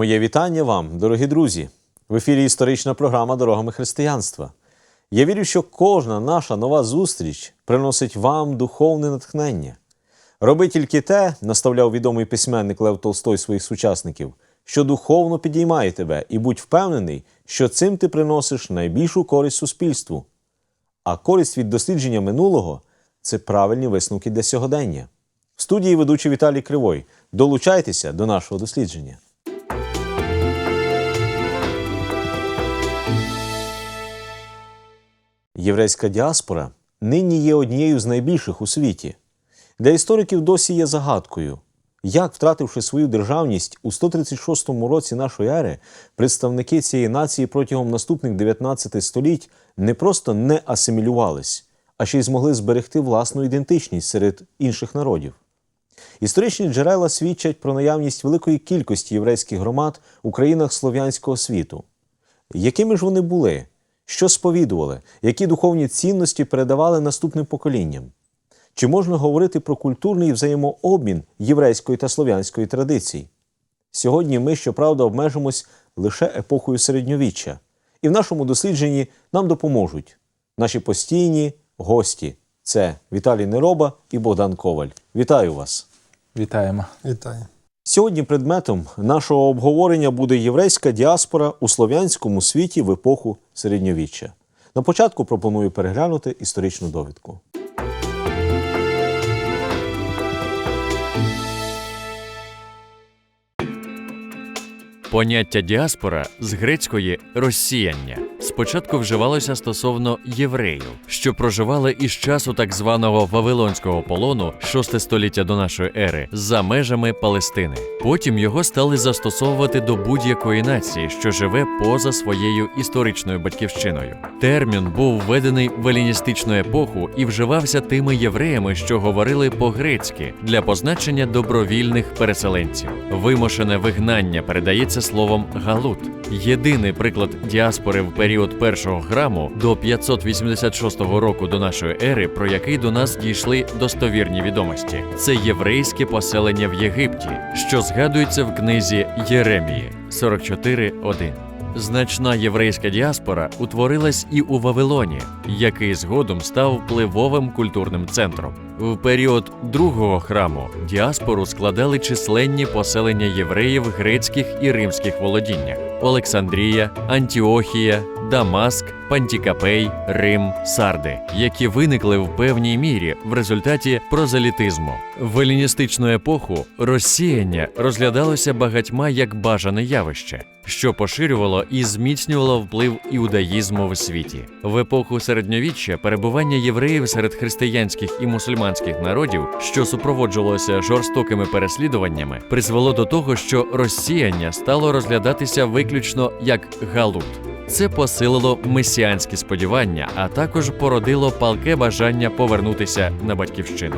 Моє вітання вам, дорогі друзі. В ефірі історична програма Дорогами християнства. Я вірю, що кожна наша нова зустріч приносить вам духовне натхнення. Роби тільки те, наставляв відомий письменник Лев Толстой своїх сучасників, що духовно підіймає тебе, і будь впевнений, що цим ти приносиш найбільшу користь суспільству. А користь від дослідження минулого це правильні висновки для сьогодення. В студії ведучий Віталій Кривой. Долучайтеся до нашого дослідження. Єврейська діаспора нині є однією з найбільших у світі. Для істориків досі є загадкою, як, втративши свою державність у 136 році нашої ери, представники цієї нації протягом наступних 19 століть не просто не асимілювались, а ще й змогли зберегти власну ідентичність серед інших народів. Історичні джерела свідчать про наявність великої кількості єврейських громад у країнах слов'янського світу. Якими ж вони були? Що сповідували? Які духовні цінності передавали наступним поколінням? Чи можна говорити про культурний взаємообмін єврейської та слов'янської традицій? Сьогодні ми, щоправда, обмежимось лише епохою середньовіччя, і в нашому дослідженні нам допоможуть наші постійні гості. Це Віталій Нероба і Богдан Коваль. Вітаю вас! Вітаємо. Вітаю. Сьогодні предметом нашого обговорення буде єврейська діаспора у слов'янському світі в епоху середньовіччя. На початку пропоную переглянути історичну довідку. Поняття діаспора з грецької розсіяння спочатку вживалося стосовно євреїв, що проживали із часу так званого Вавилонського полону 6 століття до нашої ери за межами Палестини. Потім його стали застосовувати до будь-якої нації, що живе поза своєю історичною батьківщиною. Термін був введений в еліністичну епоху і вживався тими євреями, що говорили по-грецьки для позначення добровільних переселенців. Вимушене вигнання передається словом галут. Єдиний приклад діаспори в період першого храму до 586 року до нашої ери, про який до нас дійшли достовірні відомості, це єврейське поселення в Єгипті, що згадується в книзі Єремії 44.1. Значна єврейська діаспора утворилась і у Вавилоні, який згодом став впливовим культурним центром. В період другого храму діаспору складали численні поселення євреїв грецьких і римських володіннях: Олександрія, Антіохія, Дамаск, Пантікапей, Рим, Сарди, які виникли в певній мірі в результаті прозелітизму. В еліністичну епоху розсіяння розглядалося багатьма як бажане явище, що поширювало і зміцнювало вплив іудаїзму в світі. В епоху середньовіччя перебування євреїв серед християнських і мусульманських народів, що супроводжувалося жорстокими переслідуваннями, призвело до того, що розсіяння стало розглядатися виключно як галут. Це посилило месіанські сподівання, а також породило палке бажання повернутися на батьківщину.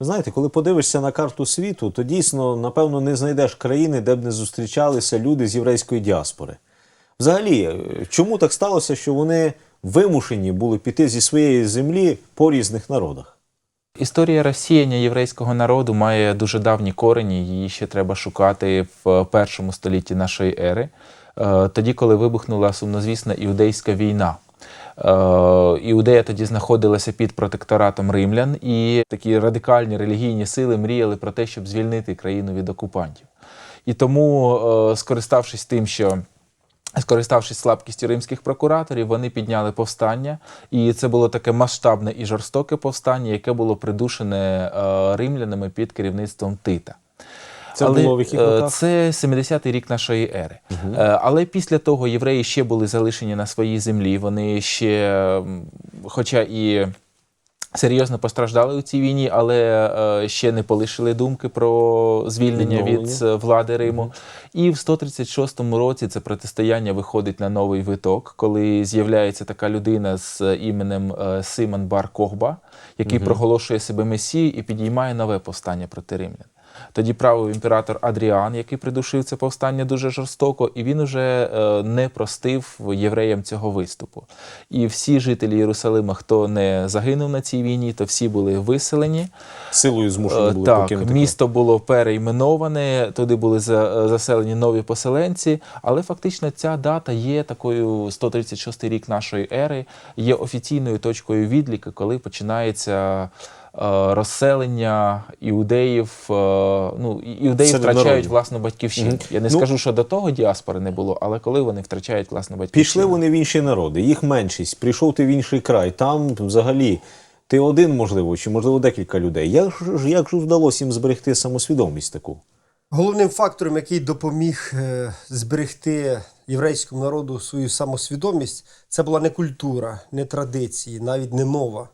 Знаєте, коли подивишся на карту світу, то дійсно, напевно, не знайдеш країни, де б не зустрічалися люди з єврейської діаспори. Взагалі, е, чому так сталося, що вони вимушені були піти зі своєї землі по різних народах? Історія розсіяння єврейського народу має дуже давні корені. Її ще треба шукати в першому столітті нашої ери, е, тоді, коли вибухнула сумнозвісна іудейська війна. Е, Іудея тоді знаходилася під протекторатом римлян, і такі радикальні релігійні сили мріяли про те, щоб звільнити країну від окупантів. І тому, е, скориставшись тим, що Скориставшись слабкістю римських прокураторів, вони підняли повстання, і це було таке масштабне і жорстоке повстання, яке було придушене е, римлянами під керівництвом Тита. Це було в яких е, роках? Це 70-й рік нашої ери. Е, Але після того євреї ще були залишені на своїй землі. Вони ще, хоча і серйозно постраждали у цій війні, але е, ще не полишили думки про звільнення від влади Риму. влади Риму. І в 136 році це протистояння виходить на новий виток, коли з'являється така людина з іменем е, Симон Бар Когба, який проголошує себе месією і підіймає нове повстання проти римлян. Тоді правив імператор Адріан, який придушив це повстання дуже жорстоко, і він уже е, не простив євреям цього виступу. І всі жителі Єрусалима, хто не загинув на цій війні, то всі були виселені. Силою змушені Е, були Так, покинути. місто було перейменоване, туди були заселені нові поселенці, але фактично ця дата є такою 136 рік нашої ери, є офіційною точкою відліки, коли починається. Е, Розселення іудеїв, е, ну іудеї втрачають власну батьківщину. Мгм. Я не Ну, скажу, що до того діаспори не було, але коли вони втрачають власну батьківщину. Пішли вони в інші народи, їх меншість. Прийшов ти в інший край. Там взагалі ти один, можливо, чи можливо декілька людей. Як ж як ж вдалося їм зберегти самосвідомість таку? Головним фактором, який допоміг е, зберегти єврейському народу свою самосвідомість, це була не культура, не традиції, навіть не мова.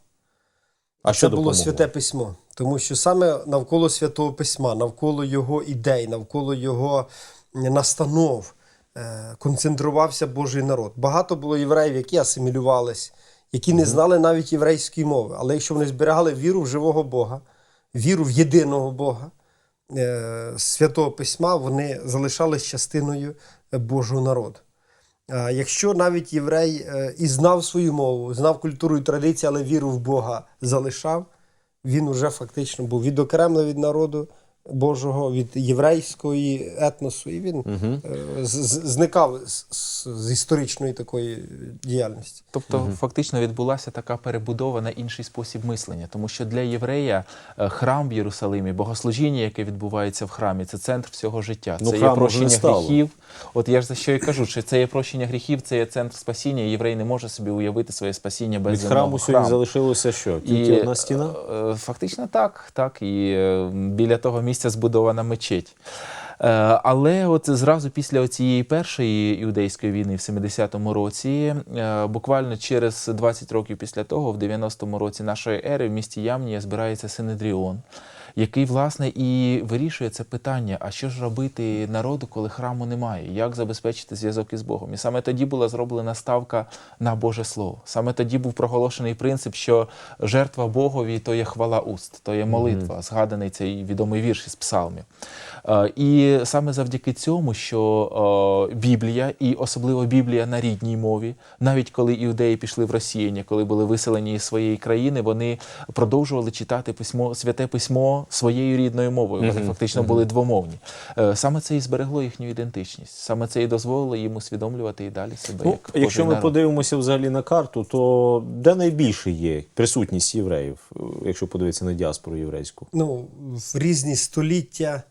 А що це було допомогло? святе письмо. Тому що саме навколо святого письма, навколо його ідей, навколо його настанов е, концентрувався Божий народ. Багато було євреїв, які асимілювались, які не знали навіть єврейської мови. Але якщо вони зберігали віру в живого Бога, віру в єдиного Бога, е, святого письма, вони залишались частиною е, Божого народу. Якщо навіть єврей е, і знав свою мову, знав культуру і традиції, але віру в Бога залишав, він уже фактично був відокремлений від народу Божого, від єврейської етносу, і він з- з- зникав з, з- з історичної такої діяльності. Тобто, фактично відбулася така перебудова на інший спосіб мислення, тому що для єврея е, храм в Єрусалимі, богослужіння, яке відбувається в храмі, це центр всього життя. Ну, Це є прощення гріхів. От я ж за що і кажу, що це є прощення гріхів, це є центр спасіння. і Єврей не може собі уявити своє спасіння без Від храму сьогодні храму. залишилося що? Тільки одна стіна? е, Фактично так, так. І біля того місця збудована мечеть. Е, Але от зразу після цієї першої іудейської війни в 70-му році, е, буквально через 20 років після того, в 90-му році нашої ери, в місті Ямнія збирається Синедріон, який власне і вирішує це питання: а що ж робити народу, коли храму немає? Як забезпечити зв'язок із Богом? І саме тоді була зроблена ставка на Боже Слово. Саме тоді був проголошений принцип, що жертва Богові то є хвала уст, то є молитва, згаданий цей відомий вірш із псалмів. Е, І саме завдяки цьому, що е, Біблія, і особливо Біблія на рідній мові, навіть коли іудеї пішли в розсіяння, коли були виселені із своєї країни, вони продовжували читати письмо, святе письмо своєю рідною мовою. Вони фактично були двомовні. Е, Саме це і зберегло їхню ідентичність. Саме це і дозволило їм усвідомлювати і далі себе Ну, як якщо ми народ. подивимося взагалі на карту, то де найбільше є присутність євреїв, е, якщо подивитися на діаспору єврейську? Ну, в різні століття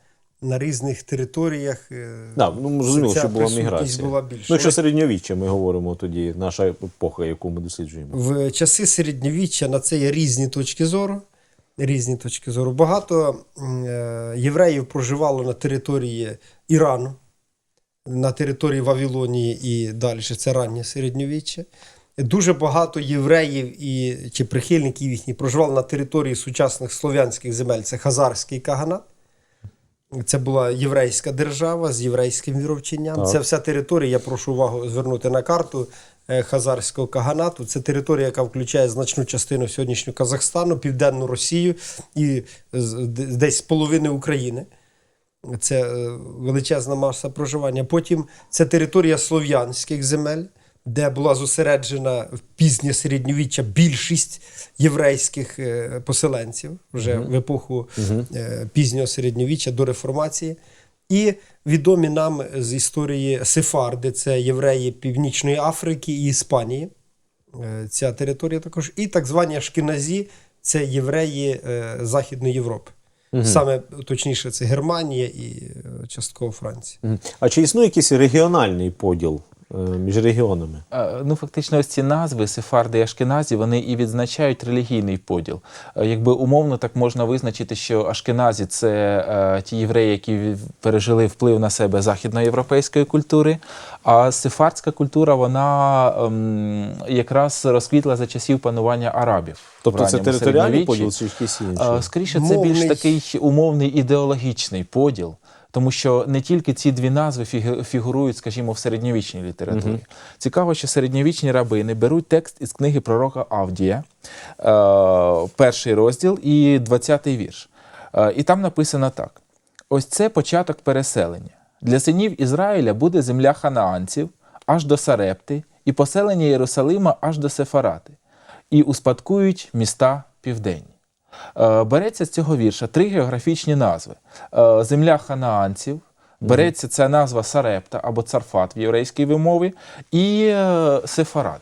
на різних територіях. е, Да, ну зрозуміло, що була міграція. була більша. Ну, якщо середньовіччя ми говоримо тоді, наша епоха, яку ми досліджуємо. В часи середньовіччя на це є різні точки зору. Різні точки зору. Багато е, євреїв проживало на території Ірану, на території Вавилонії і далі це раннє середньовіччя. Дуже багато євреїв і чи прихильників їхніх проживали на території сучасних слов'янських земель. Це Хазарський каганат. Це була єврейська держава з єврейським віровченням. Це вся територія, я прошу увагу звернути на карту Хазарського каганату. Це територія, яка включає значну частину сьогоднішнього Казахстану, Південну Росію і з- десь половини України. Це е, величезна маса проживання. Потім це територія слов'янських земель, де була зосереджена в пізнє середньовіччя більшість єврейських е, поселенців вже в епоху е, пізнього середньовіччя до реформації. І відомі нам з історії Сефарди, це євреї Північної Африки і Іспанії. Е, Ця територія також. І так звані Ашкіназі це євреї е, Західної Європи. Саме точніше, це Германія і е, частково Франція. Угу. А чи існує якийсь регіональний поділ між регіонами? Е, Ну, фактично, ось ці назви Сефарди і Ашкеназі, вони і відзначають релігійний поділ. Е, Якби умовно так можна визначити, що Ашкеназі це е, ті євреї, які пережили вплив на себе західноєвропейської культури, а сефардська культура, вона ем, якраз розквітла за часів панування арабів. Тобто це територіальний поділ чи якийсь інший? Е, Скоріше, це більш такий умовний ідеологічний поділ. Тому що не тільки ці дві назви фігурують, скажімо, в середньовічній літературі. Цікаво, що середньовічні рабини беруть текст із книги пророка Авдія, е, перший розділ і 20-й вірш. Е, і там написано так: Ось це початок переселення. Для синів Ізраїля буде земля ханаанців аж до Сарепти, і поселення Єрусалима аж до Сефарати, і успадкують міста південні. Е, Береться з цього вірша три географічні назви: Е, земля ханаанців, береться ця назва Сарепта або Царфат в єврейській вимові, і е, Сефарат.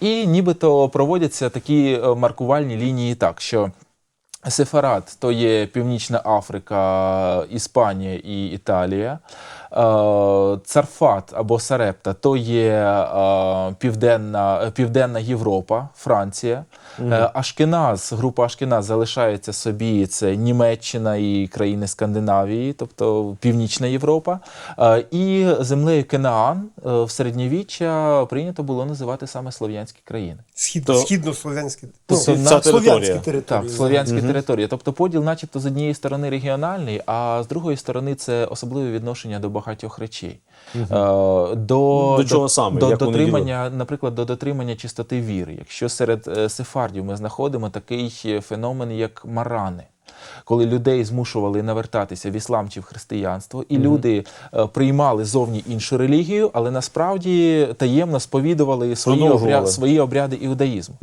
І нібито проводяться такі маркувальні лінії так, що Сефарат то є Північна Африка, Іспанія і Італія. Е, Царфат або Сарепта то є е, Південна, Південна Європа, Франція. Е, Ашкеназ, група Ашкеназ залишається собі. Це Німеччина і країни Скандинавії, тобто Північна Європа. Е, І землею Кенаан е, в середньовіччя прийнято було називати саме слов'янські країни. Схід, То- східно-слов'янські ну, слов'янські території. Так, слов'янські території. Тобто поділ, начебто, з однієї сторони регіональний, а з другої сторони це особливе відношення до багатьох речей. Угу. До, До чого саме? До Як дотримання, наприклад, до дотримання чистоти віри. Якщо серед е, сефардів ми знаходимо такий е, феномен, як марани. Коли людей змушували навертатися в іслам чи в християнство, і люди е, приймали зовні іншу релігію, але насправді таємно сповідували свої, обряд, свої обряди іудаїзму.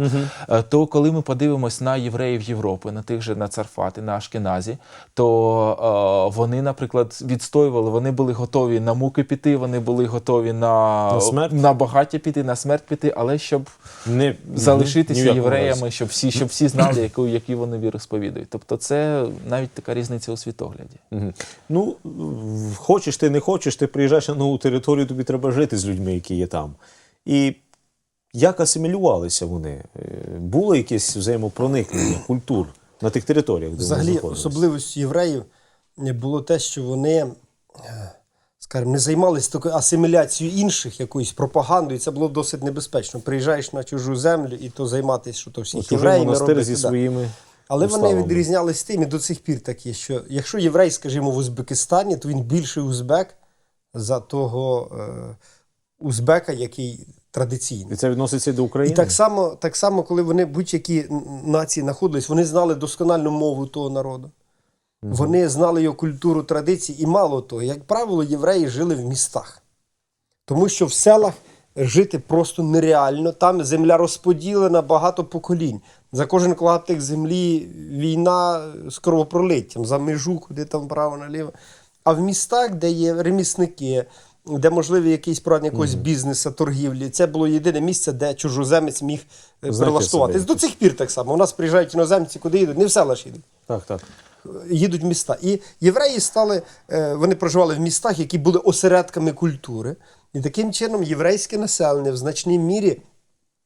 Е, То коли ми подивимось на євреїв Європи, на тих же на Царфати, на Ашкеназі, то е, вони, наприклад, відстоювали, вони були готові на муки піти, вони були готові на, На смерть? на багаття піти, на смерть піти, але щоб Не, залишитися євреями, щоб всі, щоб всі знали, яку, які вони віру сповідують. Тобто, це навіть така різниця у світогляді. Ну, хочеш ти, не хочеш, ти приїжджаєш на нову територію, тобі треба жити з людьми, які є там. І як асимілювалися вони? Е, Було якесь взаємопроникнення культур на тих територіях, де Взагалі, вони знаходилися? особливістю євреїв було те, що вони, е, скажімо, не займалися такою асиміляцією інших, якоюсь пропагандою. Це було досить небезпечно. Приїжджаєш на чужу землю і то займатися, що то всіх Чужий монастир робити. зі да. Але вони відрізнялись тим, і до цих пір так є, що якщо єврей, скажімо, в Узбекистані, то він більший узбек за того е, узбека, який традиційний. І це відноситься до І України? так само, так само, коли вони будь-які нації знаходились, вони знали доскональну мову того народу. Вони знали його культуру, традиції, і мало того, як правило, євреї жили в містах. Тому що в селах жити просто нереально. Там земля розподілена багато поколінь. За кожен клаптик землі війна з кровопролиттям, за межу, куди там право наліво. А в містах, де є ремісники, де можливий якийсь проведення якогось бізнесу, торгівлі, це було єдине місце, де чужоземець міг е, прилаштуватись. До цих пір так само. У нас приїжджають іноземці, куди їдуть? Не в села ж їдуть Так, так. їдуть в міста. І євреї стали, е, вони проживали в містах, які були осередками культури. І таким чином єврейське населення в значній мірі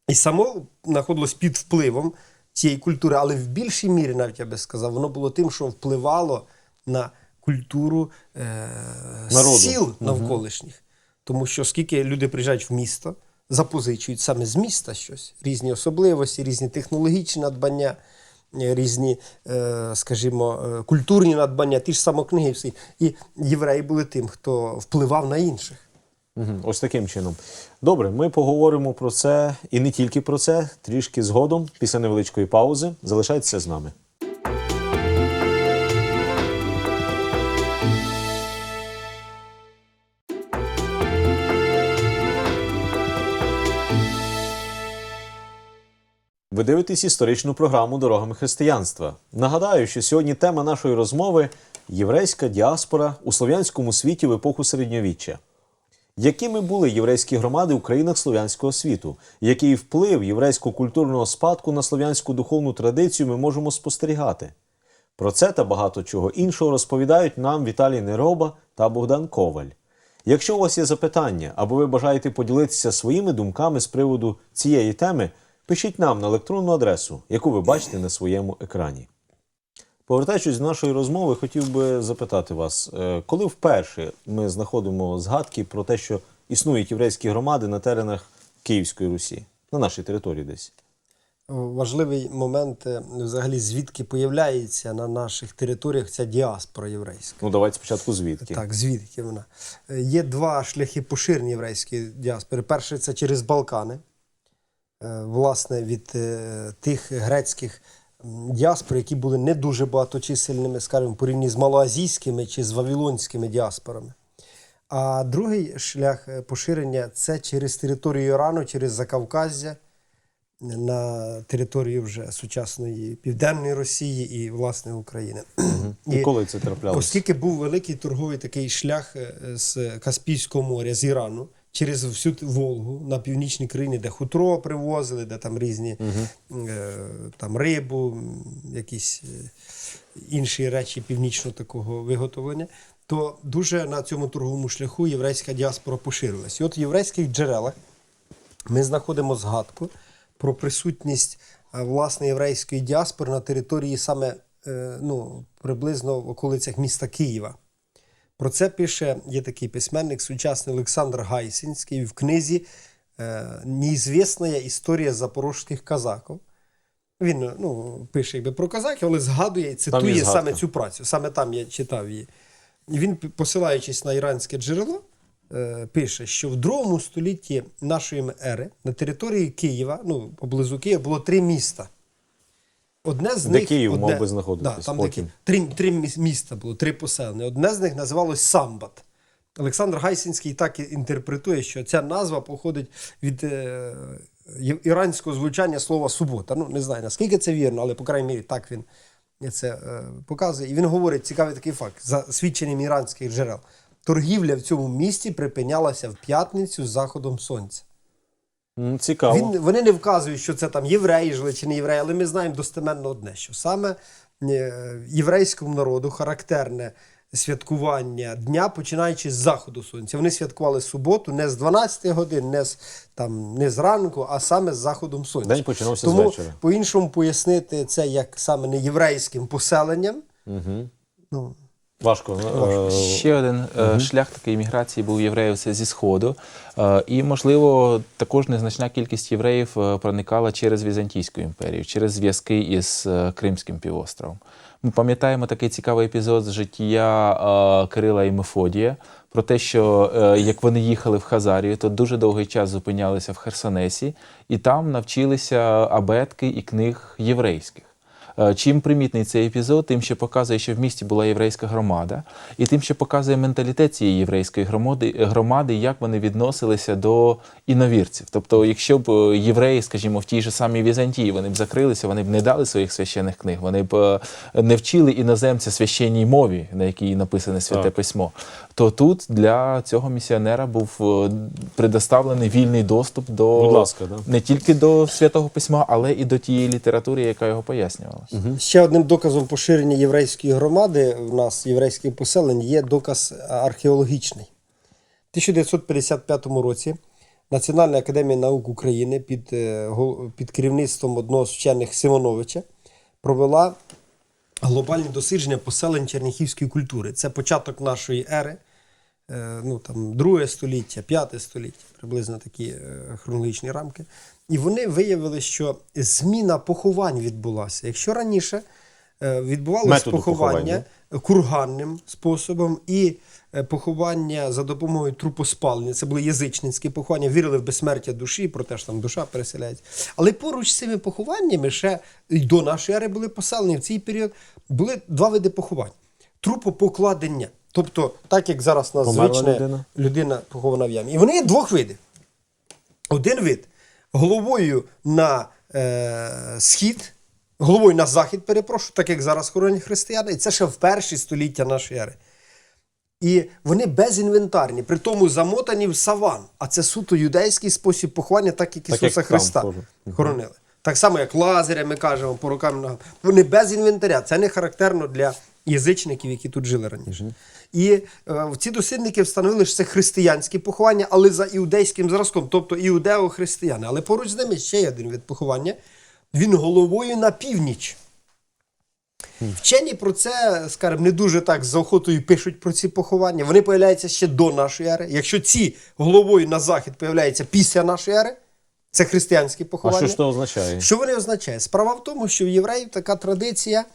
і само знаходилось під впливом цієї культури, але в більшій мірі, навіть я би сказав, воно було тим, що впливало на культуру е, Народу. сіл навколишніх. Тому що скільки люди приїжджають в місто, запозичують саме з міста щось, різні особливості, різні технологічні надбання, е, різні, е, скажімо, е, культурні надбання, ті ж самі книги. Всі. І євреї були тим, хто впливав на інших. Ось таким чином. Добре, ми поговоримо про це і не тільки про це, трішки згодом, після невеличкої паузи. Залишайтеся з нами. Ви дивитесь історичну програму Дорогами християнства. Нагадаю, що сьогодні тема нашої розмови єврейська діаспора у слов'янському світі в епоху середньовіччя. Якими були єврейські громади у країнах слов'янського світу? Який вплив єврейського культурного спадку на слов'янську духовну традицію ми можемо спостерігати? Про це та багато чого іншого розповідають нам Віталій Нероба та Богдан Коваль. Якщо у вас є запитання або ви бажаєте поділитися своїми думками з приводу цієї теми, пишіть нам на електронну адресу, яку ви бачите на своєму екрані. Повертаючись до нашої розмови, хотів би запитати вас, е, коли вперше ми знаходимо згадки про те, що існують єврейські громади на теренах Київської Русі, на нашій території десь? Важливий момент, е, взагалі, звідки появляється на наших територіях ця діаспора єврейська. Ну, давайте спочатку звідки. Так, звідки вона? Е, Є два шляхи поширення єврейської діаспори. Перший це через Балкани, Е, власне, від е, тих грецьких м, діаспори, які були не дуже багаточисельними, скажімо, в порівнянні з малоазійськими чи з вавилонськими діаспорами. А другий шлях е, поширення це через територію Ірану, через Закавказя на територію вже сучасної Південної Росії і, власне, України. І коли це траплялося? Оскільки був великий торговий такий шлях е, з Каспійського моря, з Ірану, через всю Волгу на північні країни, де хутро привозили, де там різні е, там рибу, якісь е, інші речі північного такого виготовлення, то дуже на цьому торговому шляху єврейська діаспора поширилась. І от в єврейських джерелах ми знаходимо згадку про присутність власне єврейської діаспори на території саме е, ну, приблизно в околицях міста Києва. Про це пише є такий письменник, сучасний Олександр Гайсинський в книзі е, Неізвісна історія запорожських казаків. Він ну, пише якби про казаків, але згадує і цитує саме цю працю. Саме там я читав її. Він, посилаючись на іранське джерело, е, пише, що в другому столітті нашої ери на території Києва, ну, поблизу Києва, було три міста. Одне з Де них, Київ одне, мав би знаходитись Да, там потім. Три, три міста було, три поселення. Одне з них називалось Самбат. Олександр Гайсинський так і інтерпретує, що ця назва походить від е, іранського звучання слова субота. Ну, не знаю, наскільки це вірно, але, по крайній мірі, так він це е, показує. І він говорить цікавий такий факт, за свідченням іранських джерел. Торгівля в цьому місті припинялася в п'ятницю з заходом сонця. М, Цікаво. Він, вони не вказують, що це там євреї жили чи не євреї, але ми знаємо достеменно одне, що саме е, єврейському народу характерне святкування дня, починаючи з заходу сонця. Вони святкували суботу не з 12 годин, не з, там, не зранку, а саме з заходом сонця. День починався з вечора. по-іншому пояснити це як саме не єврейським поселенням. Угу. Ну, Важко. е, Ще один е, шлях такої міграції був євреїв це зі Сходу. Е, і, можливо, також незначна кількість євреїв проникала через Візантійську імперію, через зв'язки із Кримським півостровом. Ми пам'ятаємо такий цікавий епізод з життя Кирила і Мефодія про те, що як вони їхали в Хазарію, то дуже довгий час зупинялися в Херсонесі, і там навчилися абетки і книг єврейських. Е, Чим примітний цей епізод, тим, що показує, що в місті була єврейська громада, і тим, що показує менталітет цієї єврейської громади, громади, як вони відносилися до іновірців. Тобто, якщо б е, євреї, скажімо, в тій же самій Візантії, вони б закрилися, вони б не дали своїх священних книг, вони б е, не вчили іноземця священній мові, на якій написане святе Так. письмо. То тут для цього місіонера був е, предоставлений вільний доступ до ласка, да. не тільки до святого письма, але і до тієї літератури, яка його пояснювала. Ще одним доказом поширення єврейської громади в нас, єврейських поселень, є доказ археологічний. В 1955 році Національна академія наук України під, е, під керівництвом одного з вчених Симоновича провела глобальні дослідження поселень черніхівської культури. Це початок нашої ери, е, ну там друге століття, п'яте століття, приблизно такі е, хронологічні рамки. І вони виявили, що зміна поховань відбулася. Якщо раніше е, відбувалося Методу поховання курганним способом і е, поховання за допомогою трупоспалення, це були язичницькі поховання, вірили в безсмертя душі, про те, що там душа переселяється. Але поруч з цими похованнями ще й до нашої ери були поселені в цей період були два види поховань: трупопокладення. Тобто, так як зараз нас Померла звичне людина. людина похована в ямі. І вони є двох видів. Один вид головою на е, схід, головою на захід, перепрошую, так як зараз хоронять християни, і це ще в перші століття нашої ери. І вони безінвентарні, при тому замотані в саван. А це суто юдейський спосіб поховання, так як Так, Ісуса як Христа. Мгм. хоронили. Так само, як лазаря, ми кажемо по рукам ногам. Вони без інвентаря. Це не характерно для язичників, які тут жили раніше. І е, ці дослідники встановили, що це християнські поховання, але за іудейським зразком, тобто іудео-християни. Але поруч з ними ще є один вид поховання. Він головою на північ. Вчені про це, скажімо, не дуже так з охотою пишуть про ці поховання. Вони появляються ще до нашої ери. Якщо ці головою на захід появляються після нашої ери, це християнські А поховання. що ж це означає? Що вони означає? Справа в тому, що в євреїв така традиція.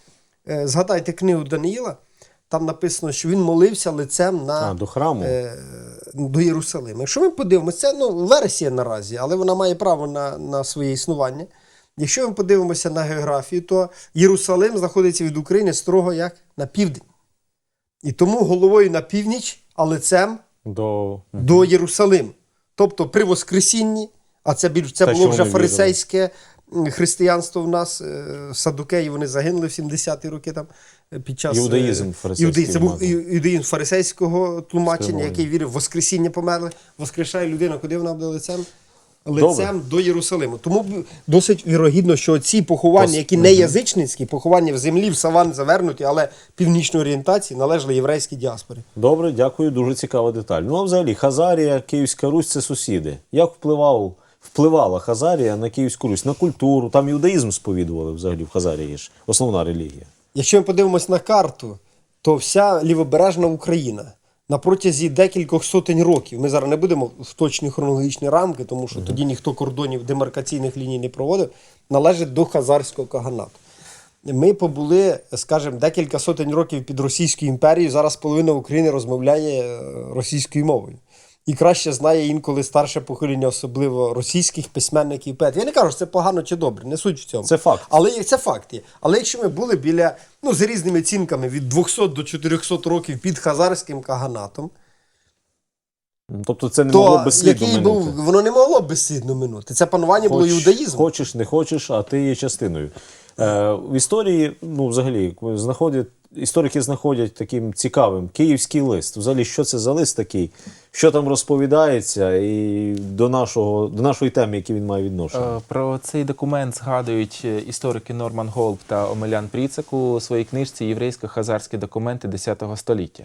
Е, Згадайте книгу Даниїла, там написано, що він молився лицем на, А, до храму. е, до Єрусалима. Якщо ми подивимося, це ну, версія наразі, але вона має право на, на своє існування. Якщо ми подивимося на географію, то Єрусалим знаходиться від України строго як на південь. І тому головою на північ, а лицем До... до Єрусалим. Тобто при Воскресінні, а це більш це було вже фарисейське м, християнство в нас, е, садукеї, вони загинули в 70-ті роки там е, під час. е, фарисейський Це був мабуть. фарисейського тлумачення, який вірив в Воскресіння померли, воскрешає людина, куди вона буде лицем? Лицем до Єрусалиму. Тому досить вірогідно, що ці поховання, які не язичницькі, поховання в землі, в саван завернуті, але північної орієнтації, належали єврейській діаспорі. Добре, дякую, дуже цікава деталь. Ну а взагалі, Хазарія, Київська Русь це сусіди. Як впливав, впливала Хазарія на Київську Русь, на культуру? Там іудаїзм сповідували взагалі в Хазарії ж, основна релігія. Якщо ми подивимось на карту, то вся лівобережна Україна на протязі декількох сотень років, ми зараз не будемо в точні хронологічні рамки, тому що тоді ніхто кордонів демаркаційних ліній не проводив, належить до Хазарського каганату. Ми побули, скажімо, декілька сотень років під Російською імперією. Зараз половина України розмовляє е, російською мовою. І краще знає інколи старше покоління, особливо російських письменників поетів. Я не кажу, що це погано чи добре, не суть в цьому. Це факт. Але це факт є. Але якщо ми були біля, ну, за різними оцінками, від 200 до 400 років під хазарським каганатом, Тобто це не могло то безслідно який минути. був, воно не могло безслідно минути. Це панування було Хоч- Хочеш, не хочеш, а ти є частиною. Е, в історії, ну, взагалі, знаходять, історики знаходять таким цікавим київський лист. Взагалі, що це за лист такий, що там розповідається, і до, нашого, до нашої теми, які він має відношення. Е, Про цей документ згадують е, історики Норман Голб та Омелян Пріцек у своїй книжці Єврейсько-хазарські документи X століття.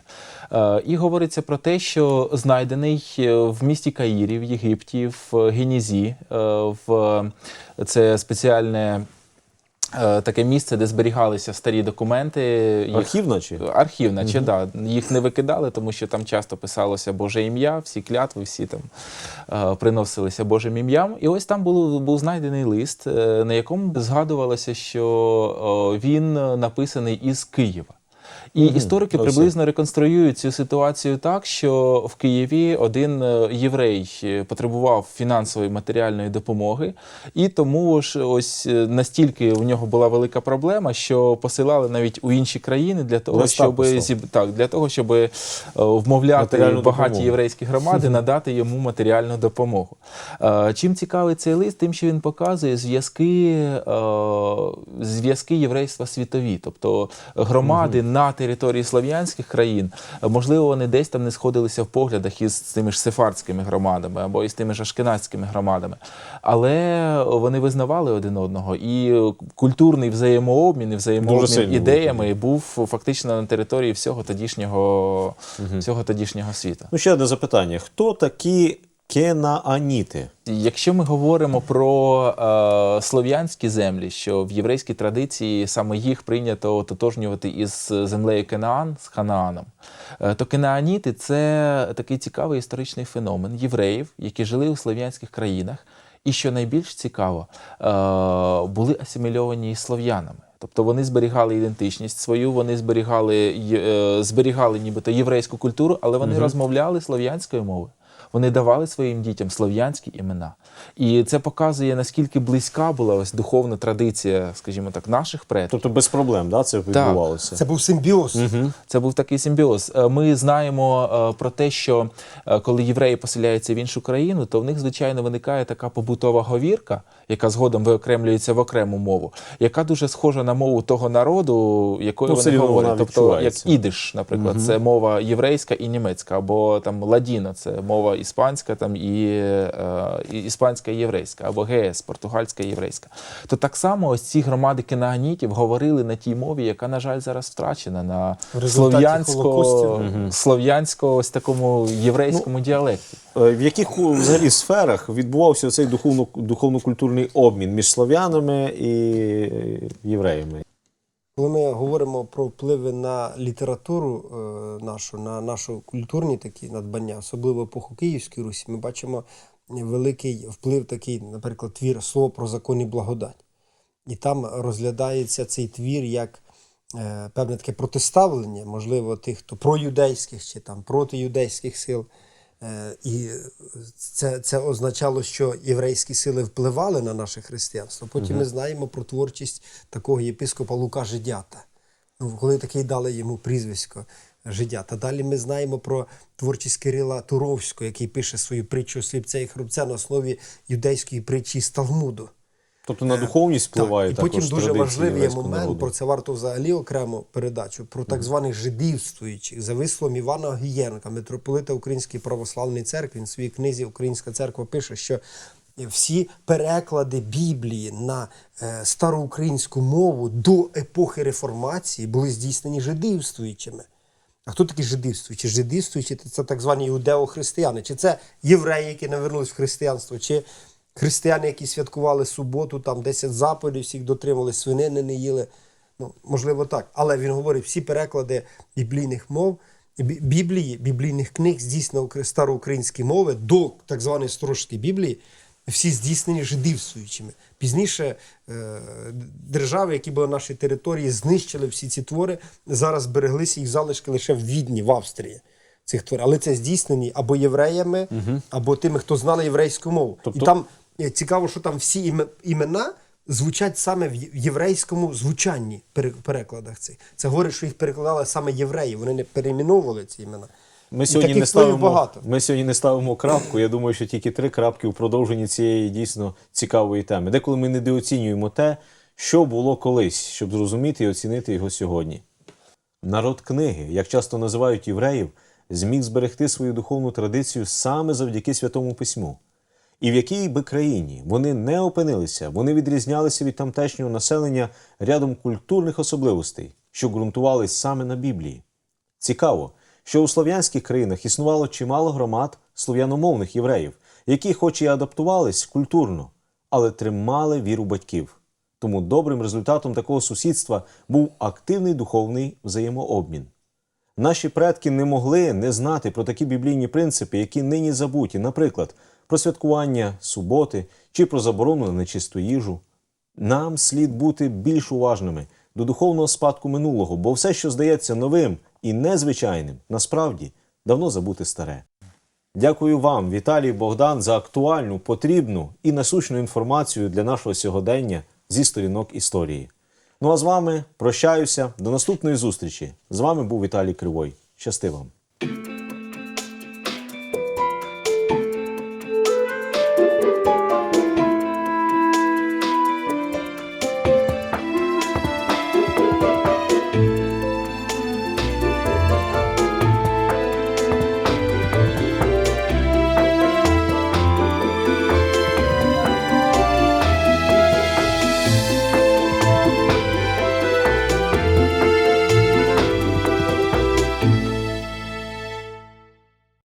І говориться про те, що знайдений в місті Каїрі в Єгипті, в Генізі, в це спеціальне. Е, Таке місце, де зберігалися старі документи. їх- Архівна чи? Архів, наче да. Їх не викидали, тому що там часто писалося Боже ім'я, всі клятви, всі там е, приносилися Божим ім'ям. І ось там був, був знайдений лист, е, на якому згадувалося, що е, він написаний із Києва. І історики Ось приблизно реконструюють цю ситуацію так, що в Києві один е, єврей е, потребував фінансової матеріальної допомоги, і тому ж ось е, настільки у нього була велика проблема, що посилали навіть у інші країни для того, щоб зіб... так, для того, щоб вмовляти Матеріальну багаті допомогу. єврейські громади надати йому матеріальну допомогу. Чим цікавий цей лист? Тим, що він показує зв'язки зв'язки єврейства світові, тобто громади на території слов'янських країн, можливо, вони десь там не сходилися в поглядах із тими ж сефардськими громадами або із тими ж ашкенадськими громадами, але вони визнавали один одного, і культурний взаємообмін і взаємообмін ідеями був фактично на території всього тодішнього, всього тодішнього світу. Ну, ще одне запитання: хто такі кенааніти? Якщо ми говоримо про е, слов'янські землі, що в єврейській традиції саме їх прийнято тотожнювати із землею Кенаан, з Ханааном, е, то кенааніти це такий цікавий історичний феномен євреїв, які жили у слов'янських країнах, і що найбільш цікаво, е, були асимільовані слов'янами. Тобто вони зберігали ідентичність свою, вони зберігали, е, зберігали нібито єврейську культуру, але вони розмовляли слов'янською мовою. Вони давали своїм дітям слов'янські імена. І це показує, наскільки близька була ось духовна традиція, скажімо так, наших предків. Тобто без проблем, да, це відбувалося? Це був симбіоз. Це був такий симбіоз. Е, Ми знаємо е, про те, що е, коли євреї поселяються в іншу країну, то в них, звичайно, виникає така побутова говірка, яка згодом виокремлюється в окрему мову, яка дуже схожа на мову того народу, якою Ну, вони говорять. Тобто, як ідиш, наприклад, це мова єврейська і німецька, або там ладіна, це мова іспанська там і, е, іспанська і єврейська, або ГС, португальська і єврейська. То так само ось ці громади кенаанітів говорили на тій мові, яка, на жаль, зараз втрачена на слов'янсько, Холокостів. слов'янсько ось такому єврейському діалекті. Е, В яких взагалі сферах відбувався цей духовно, духовно-культурний обмін між слов'янами і євреями? Коли ми говоримо про впливи на літературу е, нашу, на наші культурні такі надбання, особливо епоху Київської Русі, ми бачимо великий вплив такий, наприклад, твір Слово про закон і благодать. І там розглядається цей твір як е, певне таке протиставлення, можливо, тих, хто проюдейських чи там проти юдейських сил І це, це означало, що єврейські сили впливали на наше християнство. Потім ми знаємо про творчість такого єпископа Лука Жидята. Ну, коли такий дали йому прізвисько Жидята. Далі ми знаємо про творчість Кирила Туровського, який пише свою притчу сліпця і хрупця на основі юдейської притчі з Талмуду. Тобто на духовність впливає Так, і також потім дуже важливий є момент, народу. про це варто взагалі окрему передачу, про так званих жидівствуючих. За висловом Івана Гієнка, митрополита Української православної церкви, він в своїй книзі Українська церква пише, що всі переклади Біблії на е, староукраїнську мову до епохи реформації були здійснені жидівствуючими. А хто такі жидівствуючі? Жидівствуючі – це так звані іудео-християни. Чи це євреї, які навернулись в християнство, чи християни, які святкували суботу, там 10 заповідей, всіх дотримали, свинини не їли. Ну, можливо, так. Але він говорить, всі переклади біблійних мов, Біблії, біблійних книг здійснено староукраїнські мови до так званої Сторожської Біблії, всі здійснені жидівствуючими. Пізніше е, держави, які були на нашій території, знищили всі ці твори. Зараз збереглися їх залишки лише в Відні, в Австрії. Цих творів. Але це здійснені або євреями, або тими, хто знали єврейську мову. Тобто- І там цікаво, що там всі імена звучать саме в єврейському звучанні пере- перекладах цих. Це говорить, що їх перекладали саме євреї. Вони не перейменовували ці імена. Ми сьогодні, не ставимо, багато. ми сьогодні не ставимо крапку. Я думаю, що тільки три крапки у продовженні цієї дійсно цікавої теми. Деколи ми недооцінюємо те, що було колись, щоб зрозуміти і оцінити його сьогодні. Народ книги, як часто називають євреїв, зміг зберегти свою духовну традицію саме завдяки Святому Письму. І в якій би країні вони не опинилися, вони відрізнялися від тамтешнього населення рядом культурних особливостей, що ґрунтувались саме на Біблії. Цікаво, що у слов'янських країнах існувало чимало громад слов'яномовних євреїв, які, хоч і адаптувались культурно, але тримали віру батьків. Тому добрим результатом такого сусідства був активний духовний взаємообмін. Наші предки не могли не знати про такі біблійні принципи, які нині забуті, наприклад, про святкування суботи чи про заборону на нечисту їжу. Нам слід бути більш уважними до духовного спадку минулого, бо все, що здається новим і незвичайним, насправді давно забути старе. Дякую вам, Віталій Богдан, за актуальну, потрібну і насущну інформацію для нашого сьогодення зі сторінок історії. Ну а з вами прощаюся до наступної зустрічі. З вами був Віталій Кривой. Щасти вам!